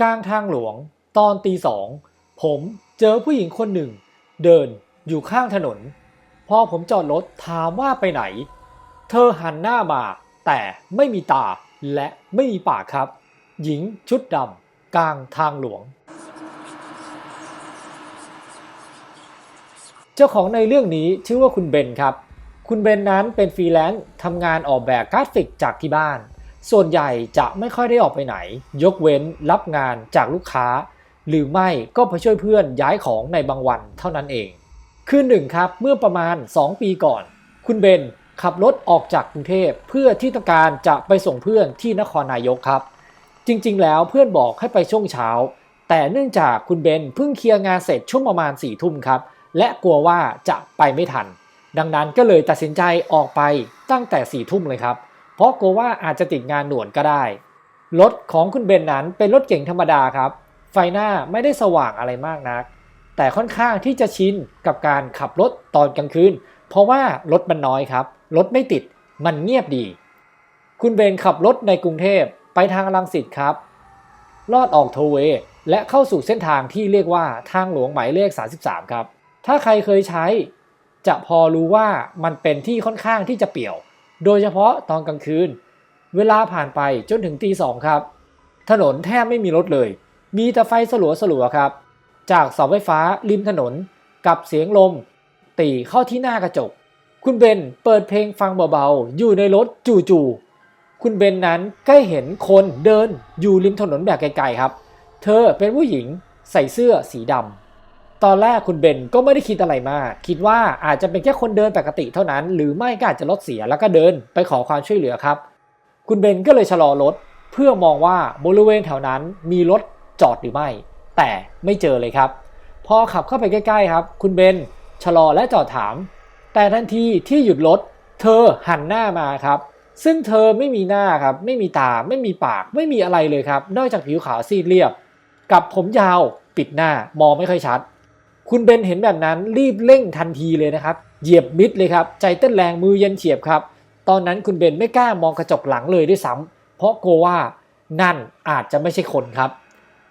กลางทางหลวง ตอนตีสอง ผมเจอผู้หญิงคนหนึ่ง เดินอยู่ข้างถนน พอผมจอดรถถามว่าไปไหน เธอหันหน้ามา แต่ไม่มีตาและไม่มีปากครับ หญิงชุดดำกลางทางหลวง เจ้าของในเรื่องนี้ชื่อว่าคุณเบนครับ คุณเบนนั้นเป็นฟรีแลนซ์ทำงานออกแบบกราฟิกจากที่บ้าน ส่วนใหญ่จะไม่ค่อยได้ออกไปไหน ยกเว้นรับงานจากลูกค้า หรือไม่ก็ไปช่วยเพื่อนย้ายของในบางวันเท่านั้นเอง คืนหนึ่งครับเมื่อประมาณ 2 ปีก่อน คุณเบนขับรถออกจากกรุงเทพเพื่อที่ต้องการจะไปส่งเพื่อนที่นครนายกครับ จริงๆ แล้วเพื่อนบอกให้ไปช่วงเช้า แต่เนื่องจากคุณเบนเพิ่งเคลียร์งานเสร็จช่วงประมาณ4ี่ทุ่มครับ และกลัวว่าจะไปไม่ทัน ดังนั้นก็เลยตัดสินใจออกไปตั้งแต่4ี่ทุ่มเลยครับ เพราะกลัวว่าอาจจะติดงานหนวนก็ได้ รถของคุณเบนนั้นเป็นรถเก่งธรรมดาครับ ไฟหน้าไม่ได้สว่างอะไรมากนัก แต่ค่อนข้างที่จะชินกับการขับรถตอนกลางคืน เพราะว่ารถมันน้อยครับ รถไม่ติด มันเงียบดี คุณเบนขับรถในกรุงเทพไปทางลังสิตครับ ลอดออกโทเวและเข้าสู่เส้นทางที่เรียกว่าทางหลวงหมายเลข 33 ครับ ถ้าใครเคยใช้ จะพอรู้ว่ามันเป็นที่ค่อนข้างที่จะเปี่ยว โดยเฉพาะตอนกลางคืน เวลาผ่านไปจนถึงตีสองครับ ถนนแทบไม่มีรถเลย มีแต่ไฟสลัวสลัวๆครับ จากเสาไฟฟ้าริมถนนกับเสียงลม ตีเข้าที่หน้ากระจก คุณเบนเปิดเพลงฟังเบาๆ อยู่ในรถจู่ๆคุณเบนนั้นใกล้เห็นคนเดินอยู่ริมถนนแบบไกลๆครับ เธอเป็นผู้หญิงใส่เสื้อสีดำ ตอนแรกคุณเบนก็ไม่ได้คิดอะไรมาก คิดว่าอาจจะเป็นแค่คนเดินปกติเท่านั้น หรือไม่ก็อาจจะรถเสียแล้วก็เดินไปขอความช่วยเหลือครับ คุณเบนก็เลยชะลอรถ เพื่อมองว่าบริเวณแถวนั้นมีรถจอดหรือไม่ แต่ไม่เจอเลยครับ พอขับเข้าไปใกล้ๆครับ คุณเบนชะลอและจอดถาม แต่ทันทีที่หยุดรถเธอหันหน้ามาครับ ซึ่งเธอไม่มีหน้าครับ ไม่มีตา ไม่มีปาก ไม่มีอะไรเลยครับ นอกจากผิวขาวซีดเรียบ กับผมยาวปิดหน้ามองไม่ค่อยชัด คุณเบนเห็นแบบนั้นรีบเร่งทันทีเลยนะครับ เหยียบมิดเลยครับ ใจเต้นแรงมือเย็นเฉียบครับ ตอนนั้นคุณเบนไม่กล้ามองกระจกหลังเลยด้วยซ้ำเพราะกลัวว่านั่นอาจจะไม่ใช่คนครับ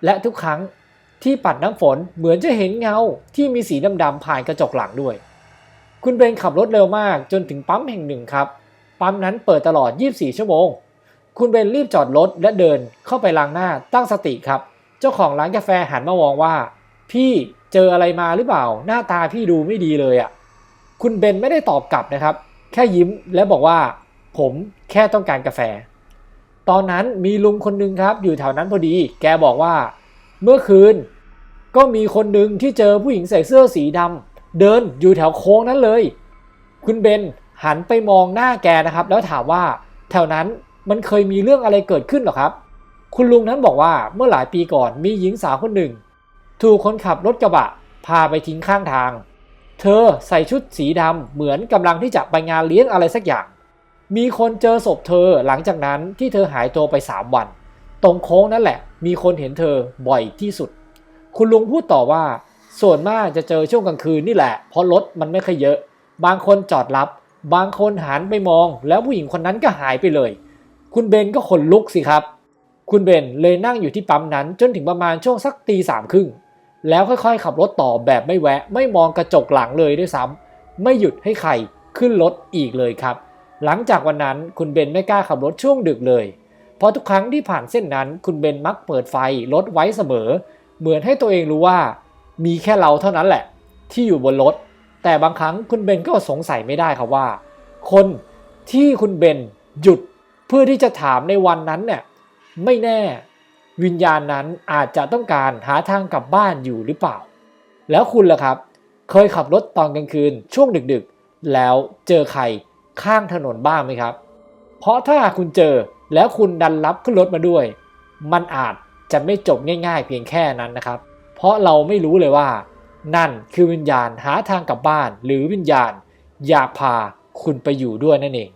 และทุกครั้งที่ปัดน้ำฝนเหมือนจะเห็นเงาที่มีสีดำๆผ่านกระจกหลังด้วย คุณเบนขับรถเร็วมากจนถึงปั๊มแห่งหนึ่งครับ ปั๊มนั้นเปิดตลอด 24 ชั่วโมง คุณเบนรีบจอดรถและเดินเข้าไปล้างหน้าตั้งสติครับ เจ้าของร้านกาแฟหันมามองว่า พี่เจออะไรมาหรือเปล่า หน้าตาพี่ดูไม่ดีเลยอะ่ะคุณเบนไม่ได้ตอบกลับนะครับ แค่ยิ้มและบอกว่า ผมแค่ต้องการกาแฟ ตอนนั้นมีลุงคนหนึ่งครับ อยู่แถวนั้นพอดี แกบอกว่า เมื่อคืน ก็มีคนหนึ่งที่เจอผู้หญิงใส่เสื้อสีดำเดินอยู่แถวโค้งนั้นเลย คุณเบนหันไปมองหน้าแกนะครับ แล้วถามว่า แถวนั้นมันเคยมีเรื่องอะไรเกิดขึ้นหรอครับ คุณลุงนั้นบอกว่าเมื่อหลายปีก่อนมีหญิงสาวคนหนึ่ง ถูกคนขับรถกระบะ พาไปทิ้งข้างทาง เธอใส่ชุดสีดำเหมือนกำลังที่จะไปงานเลี้ยงอะไรสักอย่าง มีคนเจอศพเธอหลังจากนั้นที่เธอหายตัวไป 3 วัน ตรงโค้งนั่นแหละ มีคนเห็นเธอบ่อยที่สุด คุณลุงพูดต่อว่า ส่วนมากจะเจอช่วงกลางคืนนี่แหละ เพราะรถมันไม่ค่อยเยอะ บางคนจอดรับ บางคนหันไปมอง แล้วผู้หญิงคนนั้นก็หายไปเลย คุณเบนก็ขนลุกสิครับคุณเบนเลยนั่งอยู่ที่ปั๊มนั้นจนถึงประมาณช่วงสักตีสามครึ่ง แล้วค่อยๆ ขับรถต่อแบบไม่แวะ ไม่มองกระจกหลังเลยด้วยซ้ำไม่หยุดให้ใครขึ้นรถอีกเลยครับ หลังจากวันนั้นคุณเบนไม่กล้าขับรถช่วงดึกเลย เพราะทุกครั้งที่ผ่านเส้นนั้น คุณเบนมักเปิดไฟรถไว้เสมอ เหมือนให้ตัวเองรู้ว่า มีแค่เราเท่านั้นแหละ ที่อยู่บนรถ แต่บางครั้งคุณเบนก็สงสัยไม่ได้ครับว่า คนที่คุณเบนหยุดเพื่อที่จะถามในวันนั้นเนี่ยไม่แน่ วิญญาณนั้นอาจจะต้องการหาทางกลับบ้านอยู่หรือเปล่า แล้วคุณล่ะครับ เคยขับรถตอนกลางคืนช่วงดึกๆ แล้วเจอใครข้างถนนบ้างไหมครับ เพราะถ้าคุณเจอแล้วคุณดันรับขึ้นรถมาด้วย มันอาจจะไม่จบง่ายๆ เพียงแค่นั้นนะครับ เพราะเราไม่รู้เลยว่า นั่นคือวิญญาณหาทางกลับบ้าน หรือวิญญาณอยากพาคุณไปอยู่ด้วยนั่นเอง